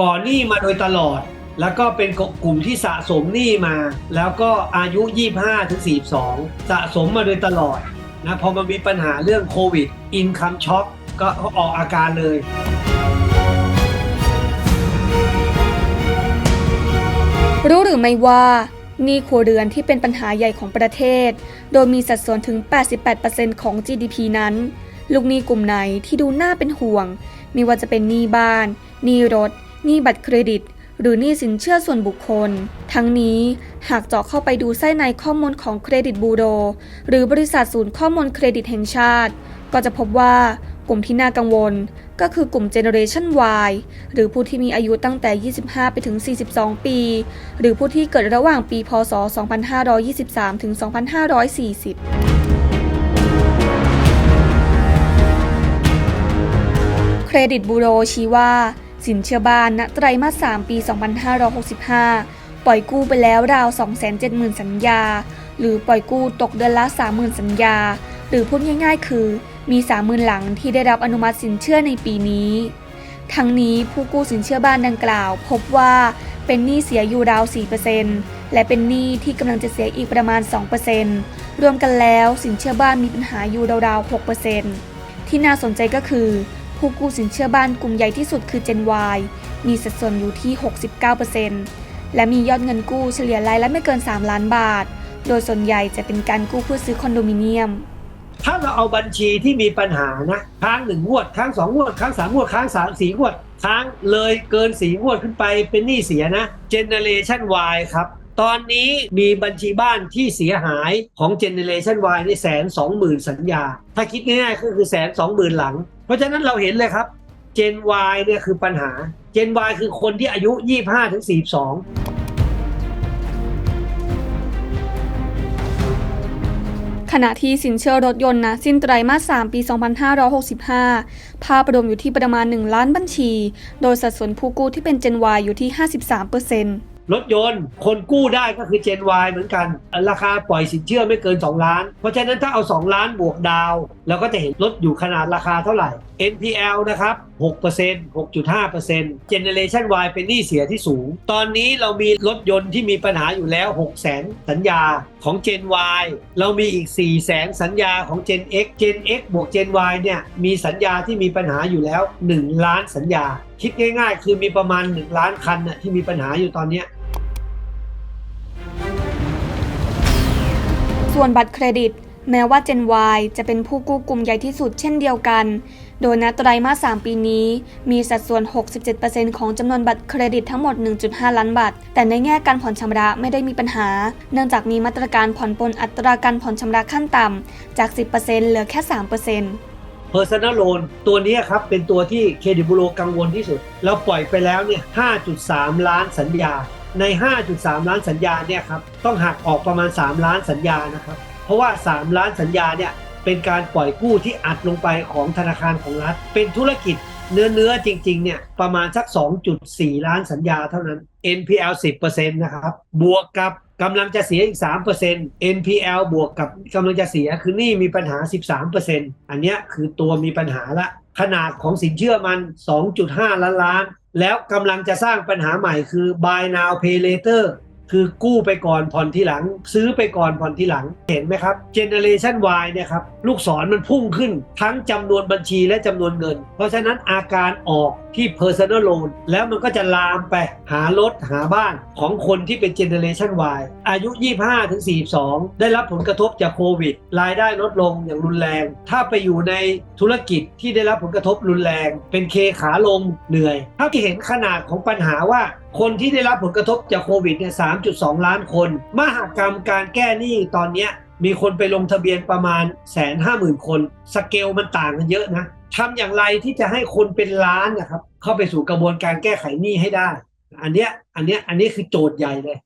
ก่อหนี้มาโดยตลอด แล้วก็เป็นกลุ่มที่สะสมหนี้มา แล้วก็อายุ 25ถึง42 สะสมมาโดยตลอดนะพอมันมีปัญหาเรื่องโควิดอินคัมช็อคก็ออกอาการเลยรู้หรือไม่ว่าหนี้ครัวเรือนที่เป็นปัญหาใหญ่ของประเทศ โดยมีสัดส่วนถึง 88%ของ GDP นั้น ลูกหนี้กลุ่มไหนที่ดูน่าเป็นห่วง ไม่ว่าจะเป็นหนี้บ้าน หนี้รถ หนี้บัตรเครดิต หรือหนี้สินเชื่อส่วนบุคคล ทั้งนี้หากเจาะเข้าไปดูไส้ในข้อมูลของเครดิตบูโรหรือบริษัทศูนย์ข้อมูลเครดิตแห่งชาติ ก็จะพบว่ากลุ่มที่น่ากังวลก็คือกลุ่ม Generation Y หรือผู้ที่มีอายุตั้งแต่ 25 ไปถึง 42 ปี หรือผู้ที่เกิดระหว่างปี พศ 2523 ถึง 2540 เครดิตบูโรชี้ว่า สินเชื่อบ้านณไตรมาส 3 ปี 2565 ปล่อยกู้ไปแล้วราว 270,000 สัญญา หรือปล่อยกู้ตกเดือนละ 30,000 สัญญา หรือพูดง่ายๆ คือ มี 30,000 หลังที่ได้รับอนุมัติสินเชื่อในปีนี้ ทั้งนี้ผู้กู้สินเชื่อบ้านดังกล่าว พบว่าเป็นหนี้เสียอยู่ราว 4%และเป็นหนี้ที่กำลังจะเสียอีกประมาณ 2%รวมกันแล้วสินเชื่อบ้านมีปัญหาอยู่ราวๆ 6%ที่น่าสนใจก็คือ ผู้กู้สินเชื่อบ้านกลุ่มใหญ่ที่สุดคือ Gen Y มีสัดส่วนอยู่ที่ 69%และมียอดเงินกู้เฉลี่ยรายละไม่เกิน 3 ล้านบาท โดยส่วนใหญ่จะเป็นการกู้เพื่อซื้อคอนโดมิเนียม ถ้าเราเอาบัญชีที่มีปัญหานะค้างหนึ่งงวดค้างสองงวดค้างสามงวดค้างสามสี่งวดค้างเลยเกินสี่งวดขึ้นไปเป็นหนี้เสียนะ Generation Y ครับ ตอนนี้มีบัญชีบ้านที่เสียหายของ Generation Y ในแสนสองหมื่นสัญญา ถ้าคิดง่ายๆก็คือแสนสองหมื่นหลัง เพราะฉะนั้นเราเห็นเลยครับ Gen Y เนี่ยคือปัญหา Gen Y คือคนที่อายุ 25ถึง42ขณะที่สินเชื่อรถยนต์นะสิ้นไตรมาส 3 ปี 2565 ภาพรวมอยู่ที่ประมาณ 1 ล้านบัญชี โดยสัดส่วนผู้กู้ที่เป็น Gen Y อยู่ที่ 53% รถยนต์ คนกู้ได้ก็คือ Gen Y เหมือนกัน ราคาปล่อยสินเชื่อไม่เกิน 2 ล้าน เพราะฉะนั้นถ้าเอา 2 ล้านบวกดาว เราก็จะเห็นรถอยู่ขนาดราคาเท่าไหร่ NPL นะครับ 6% 6.5% Generation Y เป็นหนี้เสียที่สูง ตอนนี้เรามีรถยนต์ที่มีปัญหาอยู่แล้ว 6 0 0 0 0 0 สัญญาของ Gen Y เรามีอีก 4 0 0 0 0 0 สัญญาของ Gen X Gen X บวก Gen Y เนี่ยมีสัญญาที่มีปัญหาอยู่แล้ว 1 ล้านสัญญา คิดง่ายๆ คือมีประมาณ 1 ล้านคันน่ะที่มีปัญหาอยู่ตอนนี้ ส่วนบัตรเครดิต แม้ว่า Gen Y จะเป็นผู้กู้กลุ่มใหญ่ที่สุดเช่นเดียวกัน โดยณไตรมาส 3 ปีนี้ มีสัดส่วน 67%ของจำนวนบัตรเครดิตทั้งหมด 1.5 ล้านบัตร แต่ในแง่การผ่อนชำระไม่ได้มีปัญหา เนื่องจากมีมาตรการผ่อนปลนอัตราการผ่อนชำระขั้นต่ำจาก 10%เหลือแค่ 3% Personal Loan ตัวนี้ครับ เป็นตัวที่เครดิตบูโรกังวลที่สุด เราปล่อยไปแล้วเนี่ย 5.3 ล้านสัญญา ใน 5.3 ล้านสัญญาเนี่ยครับต้องหักออกประมาณ 3 ล้านสัญญานะครับ เพราะว่า 3 ล้านสัญญาเนี่ยเป็นการปล่อยกู้ที่อัดลงไปของธนาคารของรัฐ เป็นธุรกิจเนื้อเนื้อๆจริงๆเนี่ยประมาณสัก 2.4 ล้านสัญญาเท่านั้น NPL 10%นะครับบวกกับกำลังจะเสียอีก 3% NPL บวกกับกำลังจะเสียคือนี่มีปัญหา 13%อันนี้คือตัวมีปัญหาละ ขนาดของสินเชื่อมัน 2.5 ล้านล้านแล้วกำลังจะสร้างปัญหาใหม่คือ buy now pay later คือกู้ไปก่อนผ่อนทีหลัง ซื้อไปก่อนผ่อนทีหลัง เห็นไหมครับ Generation Y เนี่ยครับลูกศรมันพุ่งขึ้นทั้งจำนวนบัญชีและจำนวนเงิน เพราะฉะนั้นอาการออกที่ Personal Loan แล้วมันก็จะลามไปหารถหาบ้านของคนที่เป็น Generation Y อายุ 25ถึง42 ได้รับผลกระทบจากโควิด รายได้ลดลงอย่างรุนแรง ถ้าไปอยู่ในธุรกิจที่ได้รับผลกระทบรุนแรง เป็นเคขาลงเหนื่อย ถ้าที่เห็นขนาดของปัญหาว่าคนที่ได้รับผลกระทบจากโควิดเนี่ย 3.2 ล้านคน มหากรรมการแก้หนี้ตอนเนี้ยมีคนไปลงทะเบียนประมาณแสนห้าหมื่นคน สเกลมันต่างกันเยอะนะทำอย่างไรที่จะให้คนเป็นล้านนะครับ เข้าไปสู่กระบวนการแก้ไขหนี้ให้ได้ อันเนี้ยอันเนี้ยอันนี้คือโจทย์ใหญ่เลย